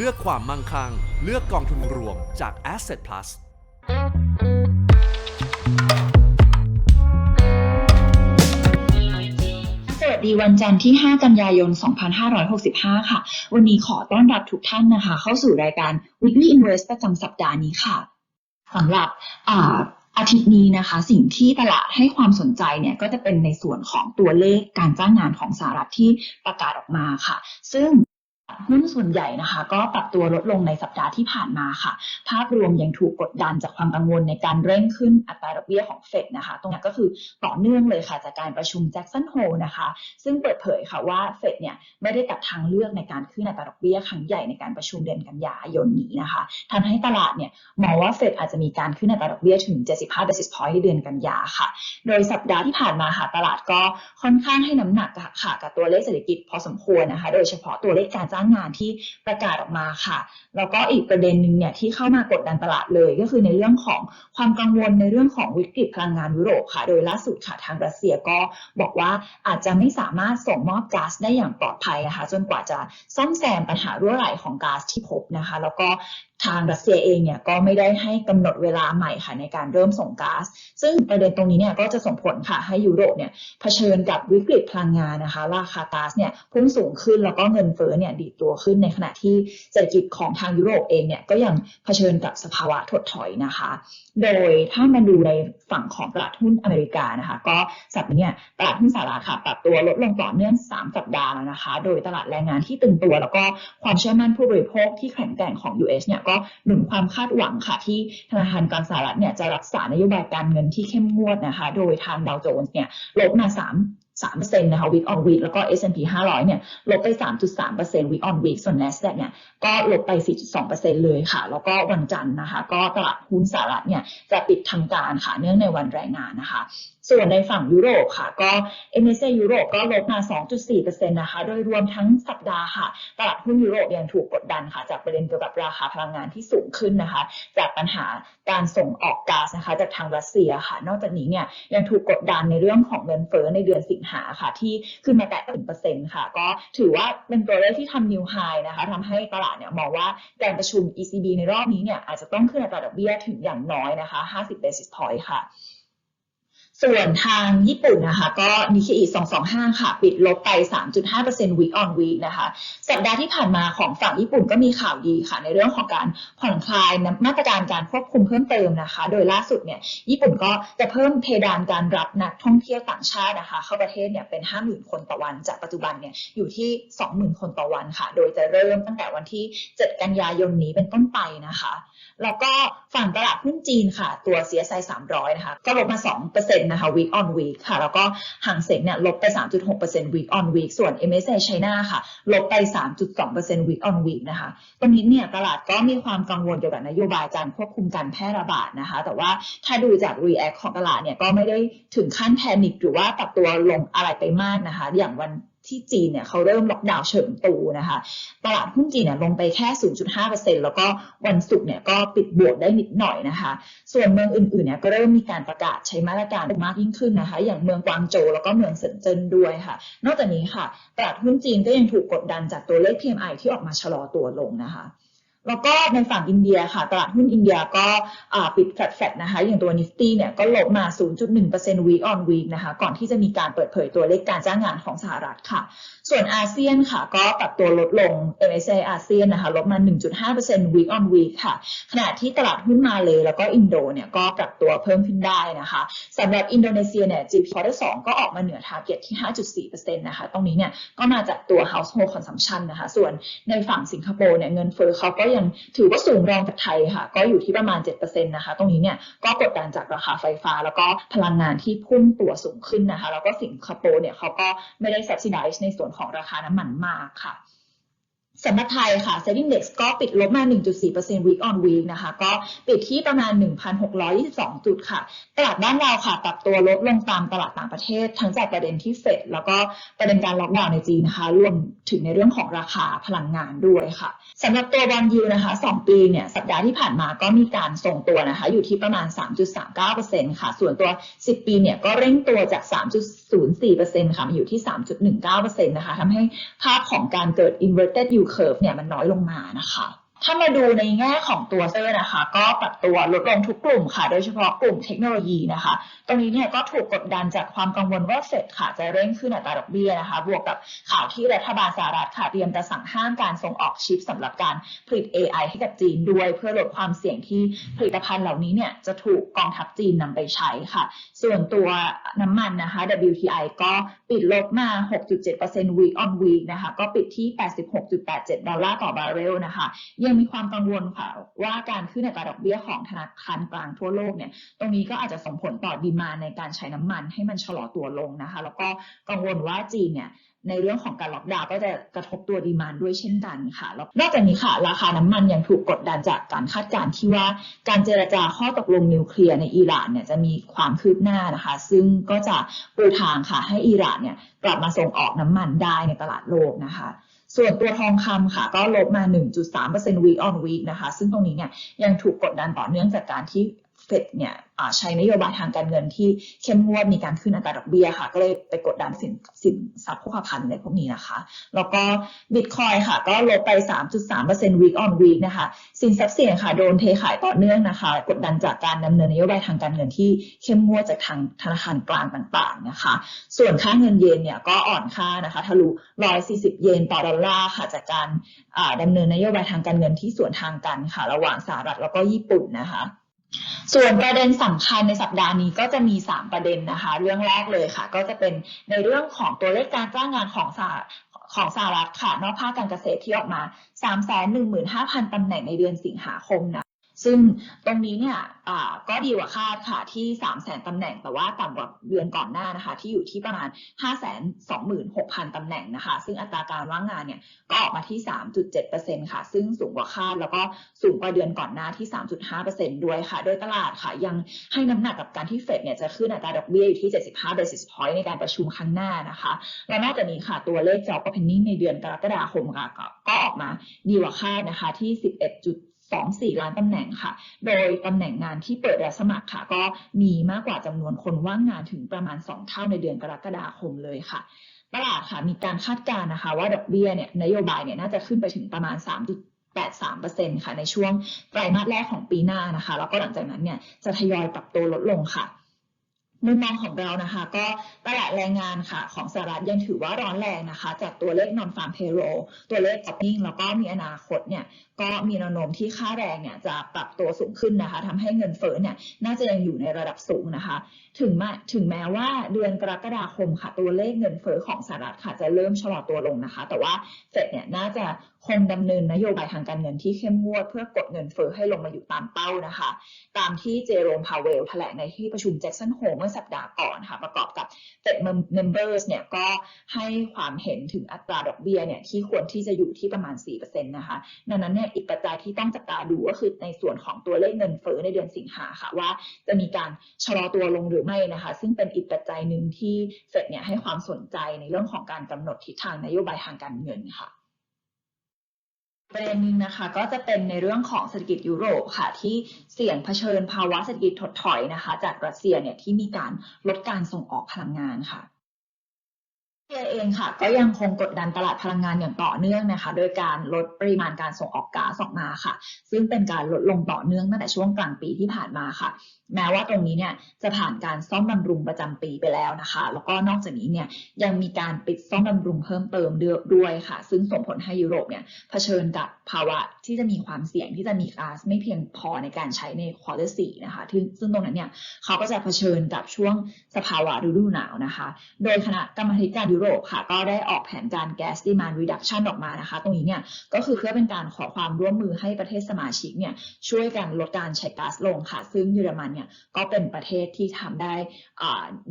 เลือกความมั่งคั่ง เลือกกองทุนรวมจาก Asset Plus สวัสดีวันจันทร์ที่ 5 กันยายน 2565 ค่ะ วันนี้ขอต้อนรับทุกท่านนะคะ เข้าสู่รายการ Weekly Invest ประจำสัปดาห์นี้ค่ะสำหรับอ่าอาทิตย์นี้นะคะสิ่งที่ตลาดให้ความสนใจเนี่ยก็จะเป็นในส่วนของตัวเลขการจ้างงานของสหรัฐที่ประกาศออกมาค่ะ ซึ่ง หุ้นส่วนใหญ่นะคะ ก็ปรับตัวลดลงในสัปดาห์ที่ผ่านมาค่ะ ภาพรวมยังถูกกดดันจากความกังวลในการเร่งขึ้นอัตราดอกเบี้ยของเฟดนะคะ ตรงนี้ก็คือต่อเนื่องเลยค่ะ จากการประชุมแจ็คสันโฮนะคะ ซึ่งเปิดเผยค่ะว่าเฟดเนี่ยไม่ได้ตัดทางเลือกในการขึ้นอัตราดอกเบี้ยครั้งใหญ่ในการประชุมเดือนกันยายนนี้นะคะทำให้ตลาดเนี่ยมองว่าเฟดอาจจะมีการขึ้นอัตราดอกเบี้ยถึง 75 basis point ในเดือนกันยาค่ะ โดยสัปดาห์ที่ผ่านมาค่ะตลาดก็ค่อนข้างให้น้ำหนักค่ะกับตัวเลขเศรษฐกิจพอสมควรนะคะ โดยเฉพาะตัวเลขการจ้างงานที่ประกาศออกมาค่ะ แล้วก็อีกประเด็นหนึ่งเนี่ยที่เข้ามากดดันตลาดเลย ก็คือในเรื่องของความกังวลในเรื่องของวิกฤตพลังงานยุโรปค่ะ โดยล่าสุดค่ะทางรัสเซียก็บอกว่าอาจจะไม่สามารถส่งมอบก๊าซได้อย่างปลอดภัยนะคะ จนกว่าจะซ่อมแซมปัญหารั่วไหลของก๊าซที่พบนะคะ แล้วก็ ทางรัสเซียเองเนี่ยก็ไม่ได้ให้กำหนดเวลาใหม่ค่ะในการเริ่มส่งก๊าซ ซึ่งประเด็นตรงนี้เนี่ยก็จะส่งผลค่ะให้ยุโรปเนี่ยเผชิญกับวิกฤตพลังงานนะคะ ราคาก๊าซเนี่ยพุ่งสูงขึ้นแล้วก็เงินเฟ้อเนี่ยดีดตัวขึ้นในขณะที่เศรษฐกิจของทางยุโรปเองเนี่ยก็ยังเผชิญกับสภาวะถดถอยนะคะ โดยถ้ามาดูในฝั่งของตลาดหุ้นอเมริกานะคะ ก็สัปดาห์นี้ตลาดหุ้นสหรัฐค่ะปรับตัวลดลงต่อเนื่อง 3 สัปดาห์แล้วนะคะ โดยตลาดแรงงานที่ตึงตัว แล้วก็ความเชื่อมั่นผู้บริโภคที่แข็งแกร่งของ US เนี่ยก็หนุนความคาดหวังค่ะ ที่ธนาคารกลางสหรัฐเนี่ยจะรักษานโยบายการเงินที่เข้มงวดนะคะ โดยทางดาวโจนส์เนี่ยลบมา 3 3%นะคะ week on week แล้วก็ S&P 500 เนี่ยลบไป 3.3% week on week ส่วน NASDAQ เนี่ยก็ลบไป 4.2%เลยค่ะ แล้วก็วันจันทร์นะคะ ก็ตลาดหุ้นสหรัฐเนี่ยจะปิดทำการค่ะ เนื่องในวันแรงงานนะคะ ส่วนในฝั่งยุโรปค่ะ ก็ MSCI ยุโรปก็ลบมา 2.4%นะคะ โดยรวมทั้งสัปดาห์ค่ะ ตลาดหุ้นยุโรปยังถูกกดดันค่ะ จากประเด็นเกี่ยวกับราคาพลังงานที่สูงขึ้นนะคะ จากปัญหาการส่งออกก๊าซนะคะ จากทางรัสเซียค่ะ นอกจากนี้เนี่ยยังถูกกดดันในเรื่องของเงินเฟ้อในเดือนสิงหาค่ะ ที่ขึ้นมาแตะถึงเปอร์เซ็นต์ค่ะ ก็ถือว่าเป็นตัวเลขที่ทำนิวไฮนะคะทำให้ตลาดเนี่ยมองว่าการประชุม ECB ในรอบนี้เนี่ยอาจจะต้องขึ้นอัตราดอกเบี้ยถึงอย่างน้อยนะคะ 50 basis point ค่ะ ส่วนทางญี่ปุ่นนะคะก็นิเคอี225 ค่ะ ปิดลบไป 3.5% week on week นะคะ สัปดาห์ที่ผ่านมาของฝั่งญี่ปุ่นก็มีข่าวดีค่ะ ในเรื่องของการผ่อนคลายมาตรการการควบคุมเพิ่มเติมนะคะ โดยล่าสุดเนี่ยญี่ปุ่นก็จะเพิ่มเพดานการรับนักท่องเที่ยวต่างชาตินะคะ เข้าประเทศเนี่ยเป็น 50,000 คนต่อวัน จากปัจจุบันเนี่ยอยู่ที่ 20,000 คนต่อวันค่ะ โดยจะเริ่มตั้งแต่วันที่ 7 กันยายนนี้เป็นต้นไปนะคะแล้วก็ฝั่งตลาดหุ้นจีนค่ะ ตัว CSI 300 นะคะ ก็ลบมา 2%นะคะ week on week ค่ะ แล้วก็ห่างเสงเนี่ยลบไป 3.6% week on week ส่วน MSCI China ค่ะ ลบไป 3.2% week on week นะคะตรงนี้เนี่ยตลาดก็มีความกังวลเกี่ยวกับนโยบายการควบคุมการแพร่ระบาดนะคะ แต่ว่าถ้าดูจาก react ของตลาดเนี่ยก็ไม่ได้ถึงขั้นแพนิคหรือว่าปรับตัวลงอะไรไปมากนะคะ อย่างวัน ที่จีนเนี่ยเขาเริ่มล็อกดาวน์เฉิงตูนะคะ ตลาดหุ้นจีนเนี่ยลงไปแค่ 0.5%แล้วก็วันศุกร์เนี่ยก็ปิดบวกได้นิดหน่อยนะคะ ส่วนเมืองอื่นๆเนี่ยก็เริ่มมีการประกาศใช้มาตรการมากยิ่งขึ้นนะคะ อย่างเมืองกวางโจวแล้วก็เมืองเซินเจิ้นด้วยค่ะ นอกจากนี้ค่ะ ตลาดหุ้นจีนก็ยังถูกกดดันจากตัวเลข PMI ที่ออกมาชะลอตัวลงนะคะ แล้วก็ในฝั่งอินเดียค่ะ ตลาดหุ้นอินเดียก็ปิดแฟลตๆนะคะ อย่างตัวนิฟตี้เนี่ยก็ลบมา 0.1% week on week นะคะ ก่อนที่จะมีการเปิดเผยตัวเลขการจ้างงานของสหรัฐค่ะ ส่วนอาเซียนค่ะ ก็ปรับตัวลดลง MSCI อาเซียนนะคะลบมา 1.5% week on week ค่ะ ขณะที่ตลาดหุ้นมาเลยแล้วก็อินโดเนี่ยก็ปรับตัวเพิ่มขึ้นได้นะคะสำหรับอินโดนีเซียเนี่ย GDP quarter 2ก็ออกมาเหนือ target ที่ 5.4%นะคะ ตรงนี้เนี่ยก็มาจากตัว household consumption นะคะ ส่วนในฝั่งสิงคโปร์เนี่ยเงินเฟ้อเขาก็ยังถือว่าสูงแรงจากไทยค่ะ ก็อยู่ที่ประมาณ 7%นะคะ ตรงนี้เนี่ยก็กดดันจากราคาไฟฟ้า แล้วก็พลังงานที่พุ่งตัวสูงขึ้นนะคะ แล้วก็สิงคโปร์เนี่ยเขาก็ไม่ได้ subsidize ในส่วนของราคาน้ำมันมากค่ะ สำหรับไทยค่ะ Selling Index ก็ปิดลบมา 1.4% week on week นะคะ ก็ปิดที่ประมาณ 1,622 จุดค่ะ ตลาดบ้านเราค่ะปรับตัวลดลงตามตลาดต่างประเทศ ทั้งจากประเด็นที่เฟดแล้วก็ประเด็นการล็อกดาวน์ในจีนนะคะ รวมถึงในเรื่องของราคาพลังงานด้วยค่ะสำหรับตัวบอลยูนะคะ 2 ปีเนี่ย สัปดาห์ที่ผ่านมาก็มีการทรงตัวนะคะ อยู่ที่ประมาณ 3.39%ค่ะ ส่วนตัว 10 ปีเนี่ยก็เร่งตัวจาก 3. 0.04%ค่ะมาอยู่ที่ 3.19%นะคะทำให้ภาพของการเกิด inverted yield curve เนี่ยมันน้อยลงมานะคะ ถ้ามาดูในแง่ของตัวเซอร์นะคะ ก็ปรับตัวลดลงทุกกลุ่มค่ะ โดยเฉพาะกลุ่มเทคโนโลยีนะคะ ตรงนี้เนี่ยก็ถูกกดดันจากความกังวลว่าเฟดค่ะ จะเร่งขึ้นอัตราดอกเบี้ยนะคะ บวกกับข่าวที่รัฐบาลสหรัฐค่ะเตรียมจะสั่งห้ามการส่งออกชิปสำหรับการผลิต AI ให้กับจีนด้วย เพื่อลดความเสี่ยงที่ผลิตภัณฑ์เหล่านี้เนี่ยจะถูกกองทัพจีนนำไปใช้ค่ะ ส่วนตัวน้ำมันนะคะ WTI ก็ปิดลบมา 6.7% week on week นะคะ ก็ปิดที่ 86.87 ดอลลาร์ต่อบาร์เรลนะคะยังมีความกังวลค่ะ ว่าการขึ้นอัตราดอกเบี้ยของธนาคารกลางทั่วโลกเนี่ยตรงนี้ก็อาจจะส่งผลต่อดีมาในการใช้น้ำมันให้มันชะลอตัวลงนะคะ แล้วก็กังวลว่าจีนเนี่ยในเรื่องของการล็อกดาวน์ก็จะกระทบตัวดีมานด้วยเช่นกันค่ะแล้วนอกจากนี้ค่ะ ราคาน้ำมันยังถูกกดดันจากการคาดการณ์ที่ว่าการเจรจาข้อตกลงนิวเคลียร์ในอิหร่านเนี่ยจะมีความคืบหน้านะคะ ซึ่งก็จะปูทางค่ะให้อิหร่านเนี่ยกลับมาส่งออกน้ำมันได้ในตลาดโลกนะคะ ส่วนตัวทองคำค่ะ ก็ลบมา 1.3% week on week นะคะ ซึ่งตรงนี้เนี่ยยังถูกกดดันต่อเนื่องจากการที่ เฟดเนี่ยใช้นโยบายทางการเงินที่เข้มงวดมีการขึ้นอัตราดอกเบี้ยค่ะ ก็เลยไปกดดันสินสินทรัพย์โภคภัณฑ์ในพวกนี้นะคะ แล้วก็บิตคอยค่ะ ก็ลบไป 3.3% week on week นะคะ สินทรัพย์เสี่ยงค่ะ โดนเทขายต่อเนื่องนะคะ กดดันจากการดำเนินนโยบายทางการเงินที่เข้มงวดจากทางธนาคารกลางต่างๆนะคะ ส่วนค่าเงินเยนเนี่ยก็อ่อนค่านะคะทะลุ 140 เยนต่อดอลลาร์ค่ะจากการอ่าดำเนินนโยบายทางการเงินที่สวนทางกันค่ะ ระหว่างสหรัฐแล้วก็ญี่ปุ่นนะคะ ส่วนประเด็นสำคัญในสัปดาห์นี้ก็จะมี 3 ประเด็นนะคะ เรื่องแรกเลยค่ะ ก็จะเป็นในเรื่องของตัวเลขการจ้างงานของสหของสหรัฐค่ะ นอกภาคการเกษตรที่ออกมา 315,000 ตำแหน่งในเดือนสิงหาคมนะ ซึ่งตรงนี้เนี่ยก็ดีกว่าคาดค่ะที่ 3 0 0 0 0 0ตำแหน่ง แต่ว่าต่ำกว่าเดือนก่อนหน้านะคะ ที่อยู่ที่ประมาณ 526,000ตำแหน่งนะคะ ซึ่งอัตราการว่างงานเนี่ยก็ออกมาที่ 3.7%ค่ะ ซึ่งสูงกว่าคาดแล้วก็สูงกว่าเดือนก่อนหน้าที่ 3.5%ด้วยค่ะ โดยตลาดค่ะ ยังให้น้ำหนักกับการที่เฟดเนี่ยจะขึ้นอัตราดอกเบี้ยอยู่ที่ 75 basis point ในการประชุมครั้งหน้านะคะและนอกจากนี้ค่ะตัวเลข job opening ในเดือนกรกฎาคมค่ะก็ออกมาดีกว่าคาดนะคะที่ 11. 24 ล้านตำแหน่งค่ะ โดยตำแหน่งงานที่เปิดรับสมัครค่ะ ก็มีมากกว่าจำนวนคนว่างงานถึงประมาณ 2 เท่าในเดือนกรกฎาคมเลยค่ะตลาดค่ะมีการคาดการณ์นะคะ ว่าดอกเบี้ยเนี่ยนโยบายเนี่ยน่าจะขึ้นไปถึงประมาณ 3.83%ค่ะในช่วงไตรมาสแรกของปีหน้านะคะ แล้วก็หลังจากนั้นเนี่ยจะทยอยปรับตัวลดลงค่ะ มุมมองของเรานะคะ ก็ตลาดแรงงานค่ะ ของสหรัฐยังถือว่าร้อนแรงนะคะ จากตัวเลข non farm payroll ตัวเลข jobbing แล้วก็มีอนาคตเนี่ยก็มีแนวโน้มที่ค่าแรงเนี่ยจะปรับตัวสูงขึ้นนะคะทำให้เงินเฟ้อเนี่ยน่าจะยังอยู่ในระดับสูงนะคะ ถึงมาถึงแม้ว่าเดือนกรกฎาคมค่ะ ตัวเลขเงินเฟ้อของสหรัฐค่ะจะเริ่มชะลอตัวลงนะคะ แต่ว่าเฟดเนี่ยน่าจะ คงดำเนินนโยบายทางการเงินที่เข้มงวด เพื่อกดเงินเฟ้อให้ลงมาอยู่ตามเป้านะคะ ตามที่เจอโรมพาวเวลแถลงในที่ประชุมแจ็กสันโฮเมื่อสัปดาห์ก่อนค่ะ ประกอบกับ Fed Members เนี่ยก็ให้ความเห็นถึงอัตราดอกเบี้ยเนี่ยที่ควรที่จะอยู่ที่ประมาณ 4%นะคะ ดังนั้นเนี่ยอีกปัจจัยที่ต้องจับตาดูก็คือในส่วนของตัวเลขเงินเฟ้อในเดือนสิงหาค่ะว่า จะมีการชะลอตัวลงหรือไม่นะคะ ซึ่งเป็นอีกปัจจัยหนึ่งที่เฟดเนี่ยให้ความสนใจในเรื่องของการกำหนดทิศทางนโยบายทางการเงินค่ะ ประเด็นหนึ่งนะคะก็จะเป็นในเรื่องของเศรษฐกิจยุโรปค่ะที่เสี่ยงเผชิญภาวะเศรษฐกิจถดถอยนะคะ จากรัสเซียเนี่ยที่มีการลดการส่งออกพลังงานค่ะ เียเองค่ะก็ยังคงกดดันตลาดพลังงานอย่างต่อเนื่องนะคะ โดยการลดปริมาณการส่งออกก๊าซออกมาค่ะ ซึ่งเป็นการลดลงต่อเนื่องตั้งแต่ช่วงกลางปีที่ผ่านมาค่ะ แม้ว่าตรงนี้เนี่ยจะผ่านการซ่อมบำรุงประจำปีไปแล้วนะคะ แล้วก็นอกจากนี้เนี่ยยังมีการปิดซ่อมบำรุงเพิ่มเติมด้วยค่ะ ซึ่งส่งผลให้ยุโรปเนี่ยเผชิญกับภาวะที่จะมีความเสี่ยงที่จะมีก๊าซไม่เพียงพอในการใช้ในควอเตอร์สี่นะคะซึ่งตรงนั้นเนี่ยเขาก็จะเผชิญกับช่วงสภาวะฤดูหนาวนะคะ โดยคณะกรรมธิการยุโรปค่ะก็ได้ออกแผนการ gas demand reduction ออกมานะคะ ตรงนี้เนี่ยก็คือเพื่อเป็นการขอความร่วมมือให้ประเทศสมาชิกเนี่ยช่วยกันลดการใช้ก๊าซลงค่ะ ซึ่งเยอรมันเนี่ยก็เป็นประเทศที่ทำได้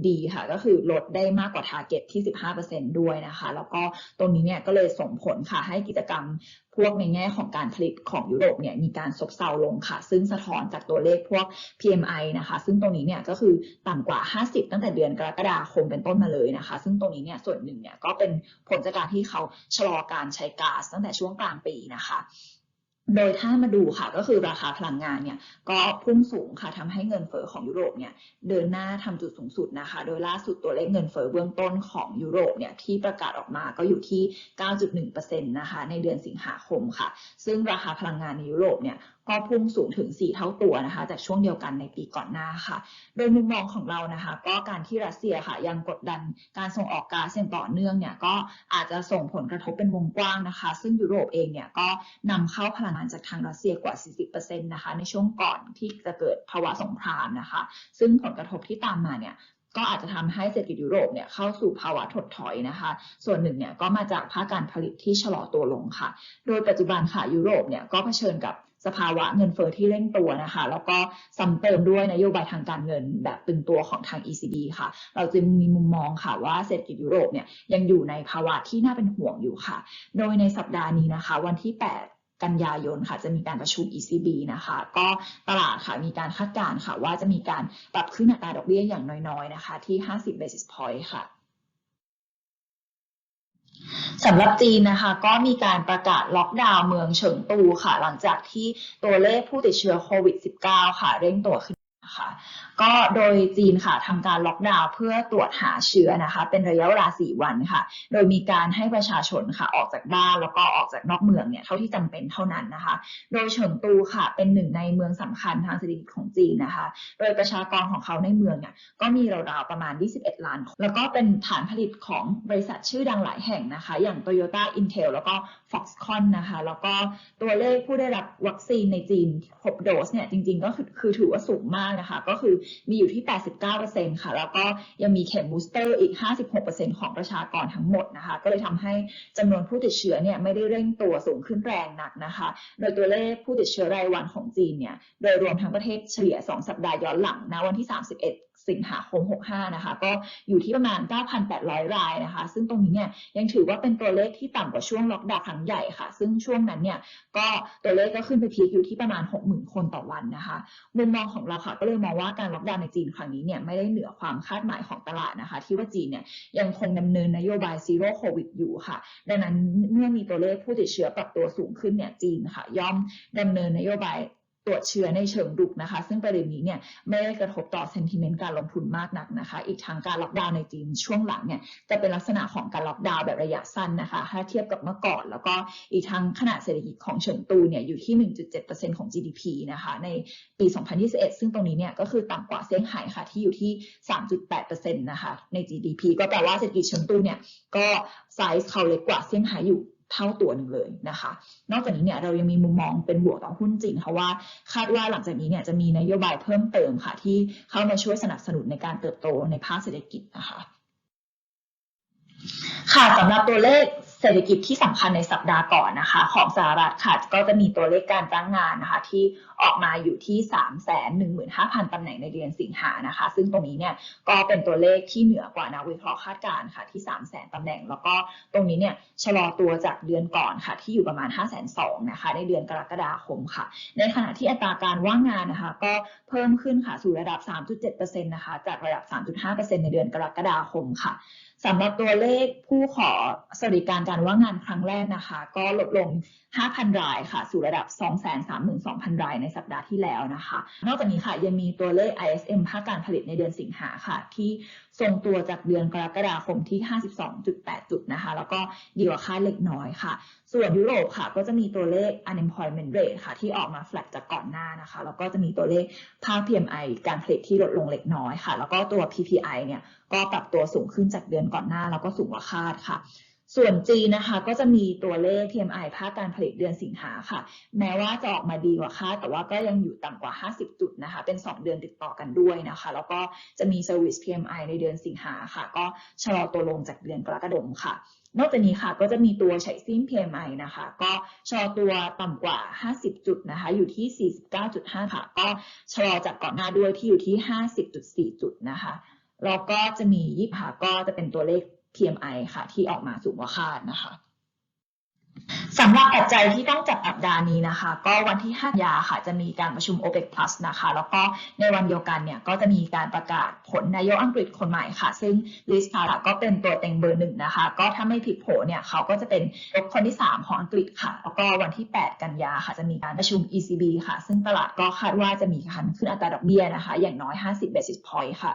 ดีค่ะ ก็คือลดได้มากกว่า target ที่ 15%ด้วยนะคะ แล้วก็ตรงนี้เนี่ยก็เลยส่งผลค่ะให้กิจกรรมพวกในแง่ของการผลิตของยุโรปเนี่ยมีการซบเซาลงค่ะ ซึ่งสะท้อนจากตัวเลขพวก PMI นะคะ ซึ่งตรงนี้เนี่ยก็คือต่ำกว่า 50 ตั้งแต่เดือนกรกฎาคมเป็นต้นมาเลยนะคะ ซึ่งตรงนี้เนี่ยส่วนหนึ่งเนี่ยก็เป็นผลจากการที่เขาชะลอการใช้ก๊าซตั้งแต่ช่วงกลางปีนะคะโดยถ้ามาดูค่ะก็คือราคาพลังงานเนี่ยก็พุ่งสูงค่ะทำให้เงินเฟ้อของยุโรปเนี่ยเดินหน้าทำจุดสูงสุดนะคะ โดยล่าสุดตัวเลขเงินเฟ้อเบื้องต้นของยุโรปเนี่ยที่ประกาศออกมาก็อยู่ที่ 9.1%นะคะในเดือนสิงหาคมค่ะ ซึ่งราคาพลังงานในยุโรปเนี่ย ก็พุ่งสูงถึง 4 เท่าตัวนะคะจากช่วงเดียวกันในปีก่อนหน้าค่ะ โดยมุมมองของเรานะคะก็การที่รัสเซียค่ะยังกดดันการส่งออกก๊าซอย่างต่อเนื่องเนี่ยก็อาจจะส่งผลกระทบเป็นวงกว้างนะคะ ซึ่งยุโรปเองเนี่ยก็นำเข้าพลังงานจากทางรัสเซียกว่า 40%นะคะในช่วงก่อนที่จะเกิดภาวะสงครามนะคะ ซึ่งผลกระทบที่ตามมาเนี่ยก็อาจจะทำให้เศรษฐกิจยุโรปเนี่ยเข้าสู่ภาวะถดถอยนะคะ ส่วนหนึ่งเนี่ยก็มาจากภาคการผลิตที่ชะลอตัวลงค่ะ โดยปัจจุบันค่ะยุโรปเนี่ยก็เผชิญกับ สภาวะเงินเฟ้อที่เร่งตัวนะคะ แล้วก็ซ้ำเติมด้วยนโยบายทางการเงินแบบตึงตัวของทาง ECB ค่ะ เราจึงมีมุมมองค่ะว่าเศรษฐกิจยุโรปเนี่ยยังอยู่ในภาวะที่น่าเป็นห่วงอยู่ค่ะ โดยในสัปดาห์นี้นะคะ วันที่ 8กันยายนค่ะจะมีการประชุม ECB นะคะ ก็ตลาดค่ะมีการคาดการณ์ค่ะว่าจะมีการปรับขึ้นอัตราดอกเบี้ยอย่างน้อยๆนะคะที่ 50 basis point ค่ะ สำหรับจีนนะคะก็มีการประกาศล็อกดาวน์เมืองเฉิงตูค่ะ หลังจากที่ตัวเลขผู้ติดเชื้อโควิด -19 ค่ะ เร่งตัวขึ้นนะคะ ก็โดยจีนค่ะทำการล็อกดาวน์เพื่อตรวจหาเชื้อนะคะ เป็นระยะเวลา 4 วันค่ะ โดยมีการให้ประชาชนค่ะออกจากบ้านแล้วก็ออกจากนอกเมืองเนี่ยเท่าที่จำเป็นเท่านั้นนะคะ โดยเฉิงตูค่ะเป็นหนึ่งในเมืองสำคัญทางเศรษฐกิจของจีนนะคะ โดยประชากรของเขาในเมืองเนี่ยก็มีราวๆประมาณ 21 ล้านคนแล้วก็เป็นฐานผลิตของบริษัทชื่อดังหลายแห่งนะคะ อย่าง Toyota Intel แล้วก็ Foxconn นะคะ แล้วก็ตัวเลขผู้ได้รับวัคซีนในจีนครบโดสเนี่ยจริงๆก็คือคือถือว่าสูงมากนะคะ ก็คือมีอยู่ที่ 89%ค่ะ แล้วก็ยังมีเข็มบูสเตอร์อีก 56%ของประชากรทั้งหมดนะคะ ก็เลยทำให้จำนวนผู้ติดเชื้อเนี่ยไม่ได้เร่งตัวสูงขึ้นแรงหนักนะคะ โดยตัวเลขผู้ติดเชื้อรายวันของจีนเนี่ย โดยรวมทั้งประเทศเฉลี่ย 2 สัปดาห์ย้อนหลังนะวันที่ 31 สิงหาคม 65 นะคะ ก็อยู่ที่ประมาณ 9,800 รายนะคะ ซึ่งตรงนี้เนี่ยยังถือว่าเป็นตัวเลขที่ต่ำกว่าช่วงล็อกดาวน์ครั้งใหญ่ค่ะ ซึ่งช่วงนั้นเนี่ยก็ตัวเลขก็ขึ้นไปพีคอยู่ที่ประมาณ 60,000 คนต่อวันนะคะมุมมองของเราค่ะก็เลยมองว่าการล็อกดาวน์ในจีนครั้งนี้เนี่ยไม่ได้เหนือความคาดหมายของตลาดนะคะ ที่ว่าจีนเนี่ยยังคงดำเนินนโยบายซีโร่โควิดอยู่ค่ะ ดังนั้นเมื่อมีตัวเลขผู้ติดเชื้อปรับตัวสูงขึ้นเนี่ยจีนค่ะย่อมดำเนินนโยบาย ตรวจเชื้อในเชิงรุกนะคะ ซึ่งประเด็นนี้เนี่ยไม่ได้กระทบต่อเซนติเมนต์การลงทุนมากนักนะคะ อีกทางการล็อกดาวน์ในจีนช่วงหลังเนี่ยจะเป็นลักษณะของการล็อกดาวน์แบบระยะสั้นนะคะถ้าเทียบกับเมื่อก่อน แล้วก็อีกทางขนาดเศรษฐกิจของเฉิงตูเนี่ยอยู่ที่ 1.7%ของ GDP นะคะในปี 2021 ซึ่งตรงนี้เนี่ยก็คือต่ำกว่าเซี่ยงไฮ้ค่ะที่อยู่ที่ 3.8%นะคะใน GDP ก็แปลว่าเศรษฐกิจเฉิงตูเนี่ยก็ไซส์เขาเล็กกว่าเซี่ยงไฮ้อยู่ เท่าตัวหนึ่งเลยนะคะ นอกจากนี้เนี่ยเรายังมีมุมมองเป็นบวกต่อหุ้นจีนเพราะว่าคาดว่าหลังจากนี้เนี่ยจะมีนโยบายเพิ่มเติมค่ะ ที่เข้ามาช่วยสนับสนุนในการเติบโตในภาคเศรษฐกิจนะคะค่ะสำหรับตัวเลข เศรษฐกิจที่สำคัญในสัปดาห์ก่อนนะคะ ของสหรัฐค่ะก็จะมีตัวเลขการจ้างงานนะคะ ที่ออกมาอยู่ที่ 3 1 5 0 0 0ตำแหน่งในเดือนสิงหานะคะ ซึ่งตรงนี้เนี่ยก็เป็นตัวเลขที่เหนือกว่านักวิเคราะห์คาดการณ์ค่ะที่ 3 0 0 0 0 0ตำแหน่ง แล้วก็ตรงนี้เนี่ยชะลอตัวจากเดือนก่อนค่ะ ที่อยู่ประมาณ 5 2 0 0 0นะคะในเดือนกรกฎาคมค่ะ ในขณะที่อัตราการว่างงานนะคะ ก็เพิ่มขึ้นค่ะสู่ระดับ 3.7%นะคะจากระดับ 3.5%ในเดือนกรกฎาคมค่ะ สำหรับตัวเลขผู้ขอสวัสดิการการว่างงานครั้งแรกนะคะ ก็ลดลง 5,000 รายค่ะ สู่ระดับ 232,000 รายในสัปดาห์ที่แล้วนะคะ นอกจากนี้ค่ะยังมีตัวเลข ISM ภาคการผลิตในเดือนสิงหาค่ะ ที่ทรงตัวจากเดือนกรกฎาคมที่ 52.8 จุดนะคะ แล้วก็ดีกว่าคาดเล็กน้อยค่ะ ส่วนยุโรปค่ะ ก็จะมีตัวเลข unemployment rate ค่ะ ที่ออกมาแฟลตจากก่อนหน้านะคะ แล้วก็จะมีตัวเลขภาค PMI การผลิตที่ลดลงเล็กน้อยค่ะ แล้วก็ตัว PPI เนี่ยก็ปรับตัวสูงขึ้นจากเดือนก่อนหน้าแล้วก็สูงกว่าคาดค่ะ ส่วนจีนนะคะก็จะมีตัวเลข PMI ภาคการผลิตเดือนสิงหาค่ะ แม้ว่าจะออกมาดีกว่าคาดแต่ว่าก็ยังอยู่ต่ำกว่า 50 จุดนะคะ เป็น 2 เดือนติดต่อกันด้วยนะคะ แล้วก็จะมี Service PMI ในเดือนสิงหาค่ะ ก็ชะลอตัวลงจากเดือนกรกฎาคมค่ะนอกจากนี้ค่ะก็จะมีตัวไฉซิ่ง PMI นะคะ ก็ชะลอตัวต่ำกว่า 50 จุดนะคะ อยู่ที่ 49.5 ค่ะ ก็ชะลอจากก่อนหน้าด้วยที่อยู่ที่ 50.4 จุดนะคะ แล้วก็จะมียี่ห้าก็จะเป็นตัวเลข PMI ค่ะ ที่ออกมาสูงกว่าคาดนะคะสำหรับปัจจัยที่ต้องจับสัปดาห์นี้นะคะ ก็วันที่5ยาค่ะ จะมีการประชุม OPEC Plus นะคะ แล้วก็ในวันเดียวกันเนี่ย ก็จะมีการประกาศผลนายกอังกฤษคนใหม่ค่ะ ซึ่งลิสทาร์ก็เป็นตัวเต็งเบอร์หนึ่งนะคะ ก็ถ้าไม่ผิดโผเนี่ย เขาก็จะเป็นยกคนที่ 3 ของอังกฤษค่ะ แล้วก็วันที่ 8 กันยาค่ะ จะมีการประชุม ECB ค่ะ ซึ่งตลาดก็คาดว่าจะมีการขึ้นอัตราดอกเบี้ยนะคะ อย่างน้อย 50 basis point ค่ะ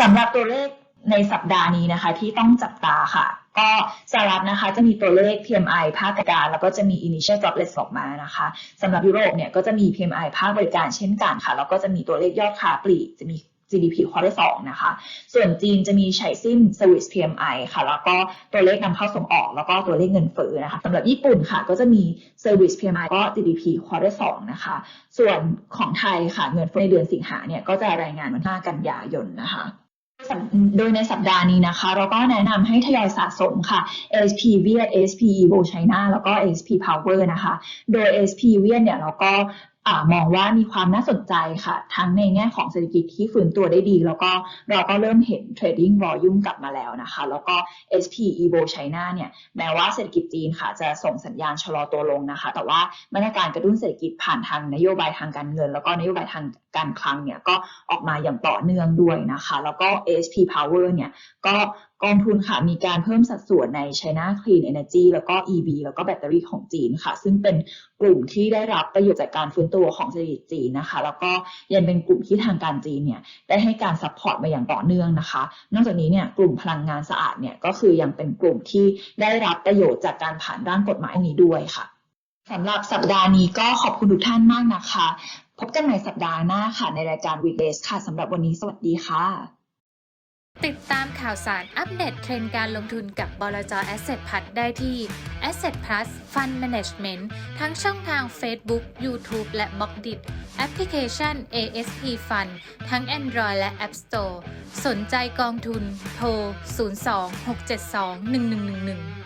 สำหรับตัวเลขในสัปดาห์นี้นะคะ ที่ต้องจับตาค่ะ ก็สหรัฐนะคะ จะมีตัวเลข PMI ภาคการ แล้วก็จะมี initial jobless ออกมานะคะสำหรับยุโรปเนี่ยก็จะมี PMI ภาคบริการเช่นกันค่ะแล้วก็จะมีตัวเลขยอดค้าปลีกจะมี GDP ควอเตอร์สองนะคะ ส่วนจีนจะมีไฉซิน Service PMI ค่ะ แล้วก็ตัวเลขนำเข้าส่งออก แล้วก็ตัวเลขเงินเฟ้อนะคะสำหรับญี่ปุ่นค่ะ ก็จะมี Service PMI ก็ GDP ควอเตอร์สองนะคะ ส่วนของไทยค่ะ เงินเฟ้อในเดือนสิงหาเนี่ย ก็จะรายงานวันที่5กันยายนนะคะ โดยในสัปดาห์นี้นะคะ เราก็แนะนำให้ทยอยสะสมค่ะ ASP เวียด ASP Evo China แล้วก็ ASP Power นะคะ โดย ASP เวียดเนี่ยเราก็ มองว่ามีความน่าสนใจค่ะ ทั้งในแง่ของเศรษฐกิจที่ฟื้นตัวได้ดี แล้วก็เราก็เริ่มเห็น trading volume กลับมาแล้วนะคะ แล้วก็ SP Evo China เนี่ยแม้ว่าเศรษฐกิจจีนค่ะ จะส่งสัญญาณชะลอตัวลงนะคะ แต่ว่ามาตรการกระตุ้นเศรษฐกิจผ่านทางนโยบายทางการเงิน แล้วก็นโยบายทางการคลังเนี่ยก็ออกมาอย่างต่อเนื่องด้วยนะคะ แล้วก็ SP Power เนี่ยก็ กองทุนค่ะมีการเพิ่มสัดส่วนใน China Clean Energy แล้วก็ EV แล้วก็แบตเตอรี่ของจีนค่ะ ซึ่งเป็นกลุ่มที่ได้รับประโยชน์จากการฟื้นตัวของเศรษฐกิจจีนนะคะ แล้วก็ยังเป็นกลุ่มที่ทางการจีนเนี่ยได้ให้การซัพพอร์ตมาอย่างต่อเนื่องนะคะ นอกจากนี้เนี่ยกลุ่มพลังงานสะอาดเนี่ยก็คือยังเป็นกลุ่มที่ได้รับประโยชน์จากการผ่านร่างกฎหมายนี้ด้วยค่ะสำหรับสัปดาห์นี้ก็ขอบคุณทุกท่านมากนะคะ พบกันใหม่สัปดาห์หน้าค่ะในรายการ Weekdays ค่ะสำหรับวันนี้สวัสดีค่ะ ติดตามข่าวสารอัปเดตเทรนด์การลงทุนกับบลจ Asset p l u s ได้ที่ Asset Plus Fund Management ทั้งช่องทาง Facebook, YouTube และ b l o g d i t แอปพลิเคชัน ASP Fund ทั้ง Android และ App Store สนใจกองทุน โทร 02 672 1111